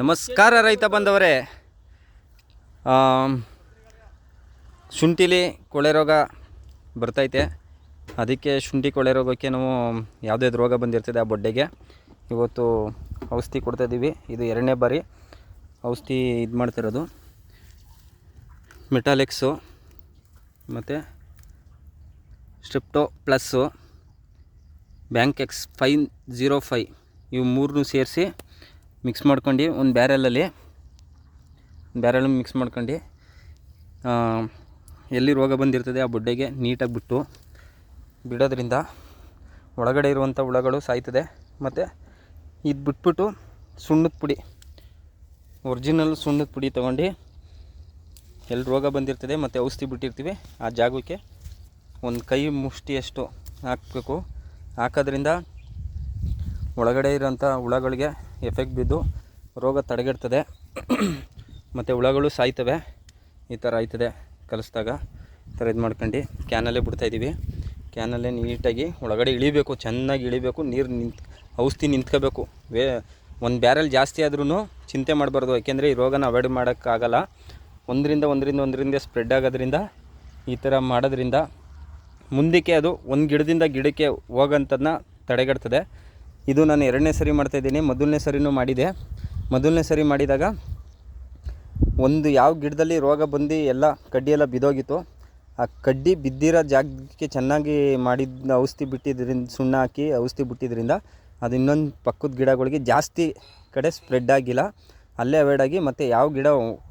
ನಮಸ್ಕಾರ ರೈತ ಬಂದವರೇ ಶುಂಠಿಲಿ ಕೊಳೆ ರೋಗ ಬರ್ತೈತೆ. ಅದಕ್ಕೆ ಶುಂಠಿ ಕೊಳೆ ರೋಗಕ್ಕೆ ನಾವು ಯಾವುದೇ ರೋಗ ಬಂದಿರ್ತದೆ ಆ ಬೊಡ್ಡೆಗೆ. ಇವತ್ತು ಔಷಧಿ ಕೊಡ್ತಾಯಿದ್ದೀವಿ ಇದು ಎರಡನೇ ಬಾರಿ ಔಷಧಿ ಇದು ಮಾಡ್ತಿರೋದು. ಮೆಟಾಲಿಕ್ಸು ಮತ್ತು ಸ್ಟ್ರಿಪ್ಟೋ ಪ್ಲಸ್ಸು, ಬ್ಯಾಂಕ್ ಎಕ್ಸ್ ಫೈನ್ ಜೀರೋ ಫೈ ಇವು ಮೂರನ್ನೂ ಸೇರಿಸಿ ಮಿಕ್ಸ್ ಮಾಡ್ಕೊಂಡು ಒಂದು ಬ್ಯಾರೆಲಲ್ಲಿ ಬ್ಯಾರೆಲ್ ಮಿಕ್ಸ್ ಮಾಡ್ಕೊಂಡು ಎಲ್ಲಿ ರೋಗ ಬಂದಿರ್ತದೆ ಆ ಬುಡ್ಡೆಗೆ ನೀಟಾಗಿ ಬಿಟ್ಟು ಬಿಡೋದ್ರಿಂದ ಒಳಗಡೆ ಇರುವಂಥ ಹುಳಗಳು ಸಾಯ್ತದೆ. ಮತ್ತು ಇದು ಬಿಟ್ಬಿಟ್ಟು ಸುಣ್ಣದ ಪುಡಿ ಒರಿಜಿನಲ್ ಸುಣ್ಣದ ಪುಡಿ ತೊಗೊಂಡು ಎಲ್ಲಿ ರೋಗ ಬಂದಿರ್ತದೆ ಮತ್ತು ಔಷಧಿ ಬಿಟ್ಟಿರ್ತೀವಿ, ಆ ಜಾಗಕ್ಕೆ ಒಂದು ಕೈ ಮುಷ್ಟಿಯಷ್ಟು ಹಾಕಬೇಕು. ಹಾಕೋದ್ರಿಂದ ಒಳಗಡೆ ಇರೋಂಥ ಹುಳಗಳಿಗೆ ಎಫೆಕ್ಟ್ ಬಿದ್ದು ರೋಗ ತಡೆಗಟ್ತದೆ. ಮತ್ತು ಹುಳಗಳು ಸಾಯ್ತವೆ. ಈ ಥರ ಆಯ್ತದೆ ಕಲಿಸ್ದಾಗ. ಈ ಥರ ಇದು ಮಾಡ್ಕೊಂಡು ಕ್ಯಾನಲ್ಲೇ ಬಿಡ್ತಾಯಿದ್ದೀವಿ ಕ್ಯಾನಲ್ಲೇ ನೀಟಾಗಿ ಒಳಗಡೆ ಇಳಿಬೇಕು, ಚೆನ್ನಾಗಿ ಇಳಿಬೇಕು, ನೀರು ನಿಂತ್, ಔಷಧಿ ನಿಂತ್ಕೋಬೇಕು. ವೇ, ಒಂದು ಬ್ಯಾರಲ್ ಜಾಸ್ತಿ ಆದ್ರೂ ಚಿಂತೆ ಮಾಡಬಾರ್ದು. ಯಾಕೆಂದರೆ ಈ ರೋಗನ ಅವಾಯ್ಡ್ ಮಾಡೋಕ್ಕಾಗಲ್ಲ. ಒಂದರಿಂದ ಒಂದರಿಂದ ಒಂದರಿಂದ ಸ್ಪ್ರೆಡ್ ಆಗೋದ್ರಿಂದ, ಈ ಥರ ಮಾಡೋದ್ರಿಂದ ಮುಂದಕ್ಕೆ ಅದು ಒಂದು ಗಿಡದಿಂದ ಗಿಡಕ್ಕೆ ಹೋಗೋಂಥದ್ದನ್ನ ತಡೆಗಟ್ತದೆ. ಇದು ನಾನು ಎರಡನೇ ಸರಿ ಮಾಡ್ತಾಯಿದ್ದೀನಿ ಮೊದಲನೇ ಸರಿನೂ ಮಾಡಿದೆ. ಮೊದಲನೇ ಸರಿ ಮಾಡಿದಾಗ ಒಂದು ಯಾವ ಗಿಡದಲ್ಲಿ ರೋಗ ಬಂದು ಎಲ್ಲ ಕಡ್ಡಿಯೆಲ್ಲ ಬಿದ್ದೋಗಿತ್ತು, ಆ ಕಡ್ಡಿ ಬಿದ್ದಿರೋ ಜಾಗಕ್ಕೆ ಚೆನ್ನಾಗಿ ಮಾಡಿದ ಔಷಧಿ ಬಿಟ್ಟಿದ್ರಿಂದ ಸುಣ್ಣ ಹಾಕಿ ಔಷಧಿ ಬಿಟ್ಟಿದ್ರಿಂದ ಅದು ಇನ್ನೊಂದು ಪಕ್ಕದ ಗಿಡಗಳಿಗೆ ಜಾಸ್ತಿ ಕಡೆ ಸ್ಪ್ರೆಡ್ ಆಗಿಲ್ಲ. ಅಲ್ಲೇ ಅವಾಯ್ಡ್ ಆಗಿ ಮತ್ತು ಯಾವ ಗಿಡ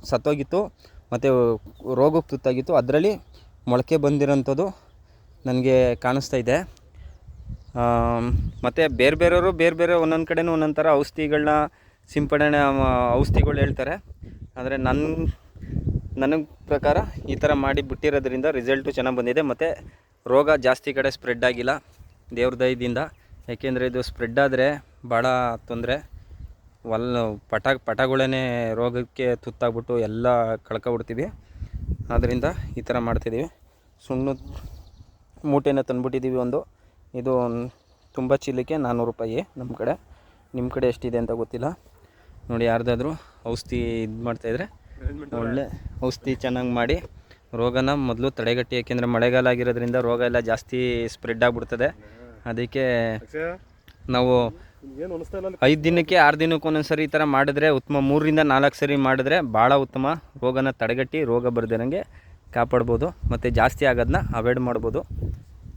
ಸತ್ತೋಗಿತ್ತು, ಮತ್ತು ರೋಗಕ್ಕೆ ತುತ್ತಾಗಿತ್ತು, ಅದರಲ್ಲಿ ಮೊಳಕೆ ಬಂದಿರೋಂಥದ್ದು ನನಗೆ ಕಾಣಿಸ್ತಾ ಇದೆ. ಮತ್ತು ಬೇರೆ ಬೇರೆಯವರು ಬೇರೆ ಬೇರೆ ಒಂದೊಂದು ಕಡೆನೂ ಒಂದೊಂದು ಥರ ಔಷಧಿಗಳನ್ನ ಸಿಂಪಡಣೆ ಔಷಧಿಗಳು ಹೇಳ್ತಾರೆ. ಆದರೆ ನನ್ನ ನನಗೆ ಪ್ರಕಾರ ಈ ಥರ ಮಾಡಿ ಬಿಟ್ಟಿರೋದ್ರಿಂದ ರಿಸಲ್ಟು ಚೆನ್ನಾಗಿ ಬಂದಿದೆ. ಮತ್ತು ರೋಗ ಜಾಸ್ತಿ ಕಡೆ ಸ್ಪ್ರೆಡ್ ಆಗಿಲ್ಲ ದೇವ್ರ ದಯದಿಂದ. ಯಾಕೆಂದರೆ ಇದು ಸ್ಪ್ರೆಡ್ ಆದರೆ ಭಾಳ ತೊಂದರೆ. ಒಲ್ ಪಟ ಪಟಗಳೇ ರೋಗಕ್ಕೆ ತುತ್ತಾಗ್ಬಿಟ್ಟು ಎಲ್ಲ ಕಳ್ಕೊಬಿಡ್ತೀವಿ ಆದ್ದರಿಂದ ಈ ಥರ ಮಾಡ್ತಿದ್ದೀವಿ ಸುಣ್ಣ ಮೂಟೆನ ತಂದುಬಿಟ್ಟಿದ್ದೀವಿ ಒಂದು. ಇದು ತುಂಬ ಚೀಲಕ್ಕೆ ನಾನ್ನೂರು ರೂಪಾಯಿ ನಮ್ಮ ಕಡೆ. ನಿಮ್ಮ ಕಡೆ ಎಷ್ಟಿದೆ ಅಂತ ಗೊತ್ತಿಲ್ಲ. ನೋಡಿ ಯಾರ್ದಾದ್ರೂ ಔಷಧಿ ಇದು ಮಾಡ್ತಾಯಿದ್ರೆ ಒಳ್ಳೆ ಔಷಧಿ ಚೆನ್ನಾಗಿ ಮಾಡಿ. ರೋಗನ ಮೊದಲು ತಡೆಗಟ್ಟಿ ಯಾಕೆಂದರೆ ಮಳೆಗಾಲ ಆಗಿರೋದ್ರಿಂದ ರೋಗ ಎಲ್ಲ ಜಾಸ್ತಿ ಸ್ಪ್ರೆಡ್ ಆಗಿಬಿಡ್ತದೆ. ಅದಕ್ಕೆ ನಾವು ಐದು ದಿನಕ್ಕೆ ಆರು ದಿನಕ್ಕೆ ಒಂದೊಂದ್ಸರಿ ಈ ಥರ ಮಾಡಿದ್ರೆ ಉತ್ತಮ ಮೂರರಿಂದ ನಾಲ್ಕು ಸರಿ ಮಾಡಿದ್ರೆ ಭಾಳ ಉತ್ತಮ. ರೋಗನ ತಡೆಗಟ್ಟಿ ರೋಗ ಬರ್ದಿರಂಗೆ ಕಾಪಾಡ್ಬೋದು. ಮತ್ತು ಜಾಸ್ತಿ ಆಗೋದನ್ನ ಅವಾಯ್ಡ್ ಮಾಡ್ಬೋದು.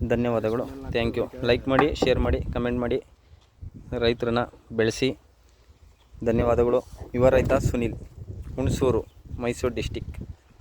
ಧನ್ಯವಾದಗಳು. ಥ್ಯಾಂಕ್ ಯು ಲೈಕ್ ಮಾಡಿ ಶೇರ್ ಮಾಡಿ ಕಮೆಂಟ್ ಮಾಡಿ. ರೈತರನ್ನ ಬೆಳೆಸಿ. ಧನ್ಯವಾದಗಳು. ಯುವ ರೈತ ಸುನೀಲ್, ಹುಣಸೂರು, ಮೈಸೂರು ಡಿಸ್ಟಿಕ್